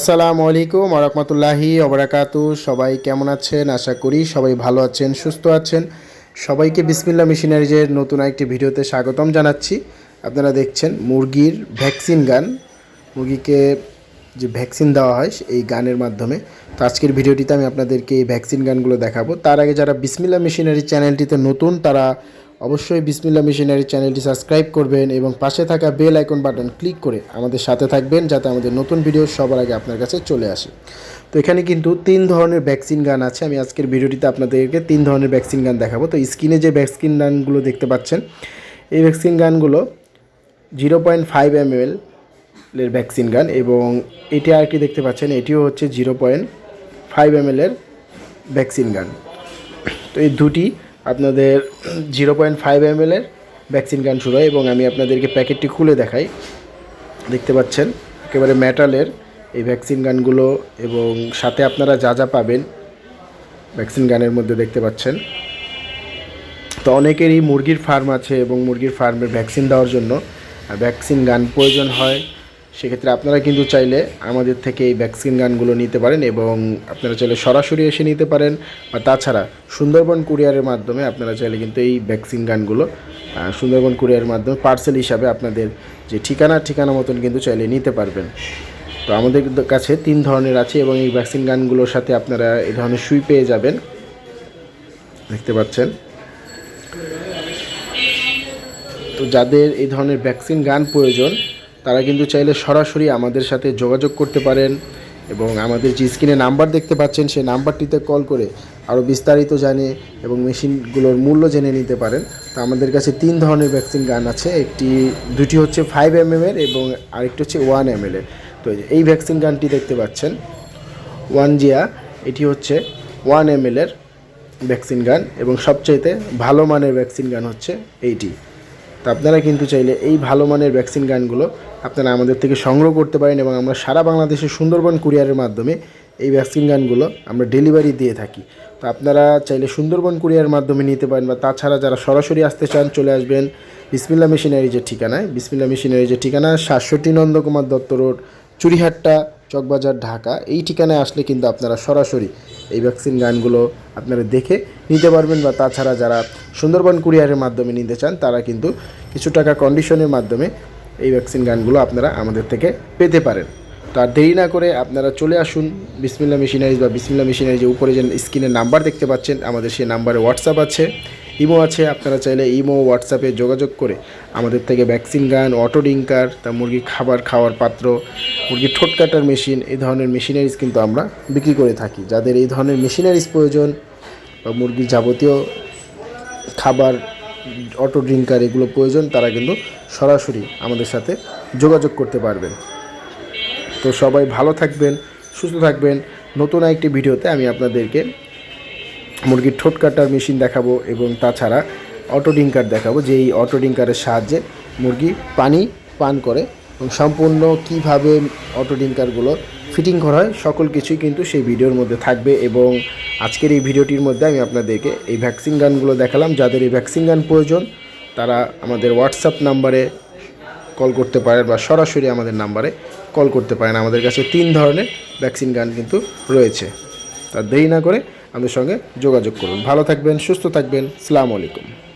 আসসালামু আলাইকুম আরহামতুল্লাহি অবরাকাতু সবাই কেমন আছেন? আশা করি সবাই ভালো আছেন, সুস্থ আছেন। সবাইকে বিসমিল্লা মেশিনারিজের নতুন একটি ভিডিওতে স্বাগতম জানাচ্ছি। আপনারা দেখছেন মুরগির ভ্যাকসিন গান। মুরগিকে যে ভ্যাকসিন দেওয়া হয় এই গানের মাধ্যমে। তো আজকের ভিডিওটিতে আমি আপনাদেরকে এই ভ্যাকসিন গানগুলো দেখাবো। তার আগে যারা বিসমিল্লা মেশিনারি চ্যানেলটিতে নতুন, তারা অবশ্যই বিসমিল্লা মিশনারি চ্যানেলটি সাবস্ক্রাইব করবেন এবং পাশে থাকা বেল আইকন বাটন ক্লিক করে আমাদের সাথে থাকবেন যাতে আমাদের নতুন ভিডিও সবার আগে আপনার কাছে চলে আসে। তো এখানে কিন্তু তিন ধরনের ভ্যাকসিন গান আছে। আমি আজকের ভিডিওটিতে আপনাদেরকে তিন ধরনের ভ্যাকসিন গান দেখাবো। তো স্ক্রিনে যে ভ্যাকসিন গানগুলো দেখতে পাচ্ছেন, এই ভ্যাকসিন গানগুলো জিরো পয়েন্ট ফাইভ এম এর ভ্যাকসিন গান এবং এটি আরেকটি দেখতে পাচ্ছেন, এটিও হচ্ছে জিরো পয়েন্ট ফাইভ এম এর ভ্যাকসিন গান। তো এই দুটি আপনাদের জিরো পয়েন্ট ফাইভ এম এর ভ্যাকসিন গান শুরু হয় এবং আমি আপনাদেরকে প্যাকেটটি খুলে দেখাই। দেখতে পাচ্ছেন, একেবারে মেটালের এই ভ্যাকসিন গানগুলো এবং সাথে আপনারা যা যা পাবেন ভ্যাকসিন গানের মধ্যে দেখতে পাচ্ছেন। তো অনেকেরই মুরগির ফার্ম আছে এবং মুরগির ফার্মের ভ্যাকসিন দেওয়ার জন্য ভ্যাকসিন গান প্রয়োজন হয় সেক্ষেত্রে আপনারা কিন্তু চাইলে আমাদের থেকে এই ভ্যাকসিন গানগুলো নিতে পারেন এবং আপনারা চাইলে সরাসরি এসে নিতে পারেন। বা তাছাড়া সুন্দরবন কুরিয়ারের মাধ্যমে আপনারা চাইলে কিন্তু এই ভ্যাকসিন গানগুলো সুন্দরবন কুরিয়ারের মাধ্যমে পার্সেল হিসাবে আপনাদের যে ঠিকানা ঠিকানা মতন কিন্তু চাইলে নিতে পারবেন। তো আমাদের কাছে তিন ধরনের আছে এবং এই ভ্যাকসিন গানগুলোর সাথে আপনারা এই ধরনের সুই পেয়ে যাবেন। দেখতে পাচ্ছেন। তো যাদের এই ধরনের ভ্যাকসিন গান প্রয়োজন তারা কিন্তু চাইলে সরাসরি আমাদের সাথে যোগাযোগ করতে পারেন এবং আমাদের যে স্ক্রিনে নাম্বার দেখতে পাচ্ছেন, সেই নাম্বারটিতে কল করে আরও বিস্তারিত জানে এবং মেশিনগুলোর মূল্য জেনে নিতে পারেন। তো আমাদের কাছে তিন ধরনের ভ্যাকসিন গান আছে। একটি, দুটি হচ্ছে ফাইভ এম এর এবং আরেকটি হচ্ছে ওয়ান এম এর। তো এই ভ্যাকসিন গানটি দেখতে পাচ্ছেন। ওয়ান জিয়া এটি হচ্ছে ওয়ান এম এর ভ্যাকসিন গান এবং সবচাইতে ভালো মানের ভ্যাকসিন গান হচ্ছে এইটি। তো আপনারা কিন্তু চাইলে এই ভালো মানের ভ্যাকসিন গানগুলো আপনারা আমাদের থেকে সংগ্রহ করতে পারেন এবং আমরা সারা বাংলাদেশে সুন্দরবন কুরিয়ারের মাধ্যমে এই ভ্যাকসিন গানগুলো আমরা ডেলিভারি দিয়ে থাকি। তো আপনারা চাইলে সুন্দরবন কুরিয়ারের মাধ্যমে নিতে পারেন বা তাছাড়া যারা সরাসরি আসতে চান চলে আসবেন বিসমিল্লা মেশিনারি যে ঠিকানায় বিসমিল্লা মেশিনারি যে ঠিকানা, সাতষট্টি নন্দকুমার দত্ত রোড, চুরিহাট্টা চকবাজার, ঢাকা, এই ঠিকানায় আসলে কিন্তু আপনারা সরাসরি এই ভ্যাকসিন গানগুলো আপনারা দেখে নিতে পারবেন বা তাছাড়া যারা সুন্দরবন কুরিয়ারের মাধ্যমে নিতে চান, তারা কিন্তু কিছু টাকা কন্ডিশনের মাধ্যমে এই ভ্যাকসিন গানগুলো আপনারা আমাদের থেকে পেতে পারেন। তো আর দেরি না করে আপনারা চলে আসুন বিসমিল্লা মেশিনারিজ বা বিসমিল্লা মেশিনারি যে উপরে যে স্ক্রিনের নাম্বার দেখতে পাচ্ছেন, আমাদের সেই নাম্বারে হোয়াটসঅ্যাপ আছে। ইমো আছে, আপনারা চাইলে ইমো, হোয়াটসঅ্যাপে যোগাযোগ করে আমাদের থেকে ভ্যাকসিন গান, অটো ডিঙ্কার তা মুরগি খাবার খাওয়ার পাত্র মুরগির ঠোঁট কাটার মেশিন, এই ধরনের মেশিনারিজ কিন্তু আমরা বিক্রি করে থাকি। যাদের এই ধরনের মেশিনারিজ প্রয়োজন বা মুরগির যাবতীয় খাবার, অটো ড্রিঙ্কার এগুলো প্রয়োজন, তারা কিন্তু সরাসরি আমাদের সাথে যোগাযোগ করতে পারবেন। তো সবাই ভালো থাকবেন, সুস্থ থাকবেন। নতুন একটি ভিডিওতে আমি আপনাদেরকে মুরগির ঠোঁট কাটার মেশিন দেখাবো এবং তাছাড়া অটো ডিঙ্কার দেখাবো যে এই অটো ডিঙ্কারের সাহায্যে মুরগি পানি পান করে এবং সম্পূর্ণ কীভাবে অটো ডিঙ্কারগুলো ফিটিং করা হয়, সকল কিছুই কিন্তু সেই ভিডিওর মধ্যে থাকবে এবং আজকের এই ভিডিওটির মধ্যে আমি আপনাদেরকে এই ভ্যাকসিন গানগুলো দেখালাম। যাদের এই ভ্যাকসিন গান প্রয়োজন, তারা আমাদের হোয়াটসঅ্যাপ নাম্বারে কল করতে পারেন বা সরাসরি আমাদের নাম্বারে কল করতে পারেন। আমাদের কাছে তিন ধরনের ভ্যাকসিন গান কিন্তু রয়েছে। তার দেরি না করে আমাদের সঙ্গে যোগাযোগ করুন। ভালো থাকবেন সুস্থ থাকবেন। সালাম আলাইকুম।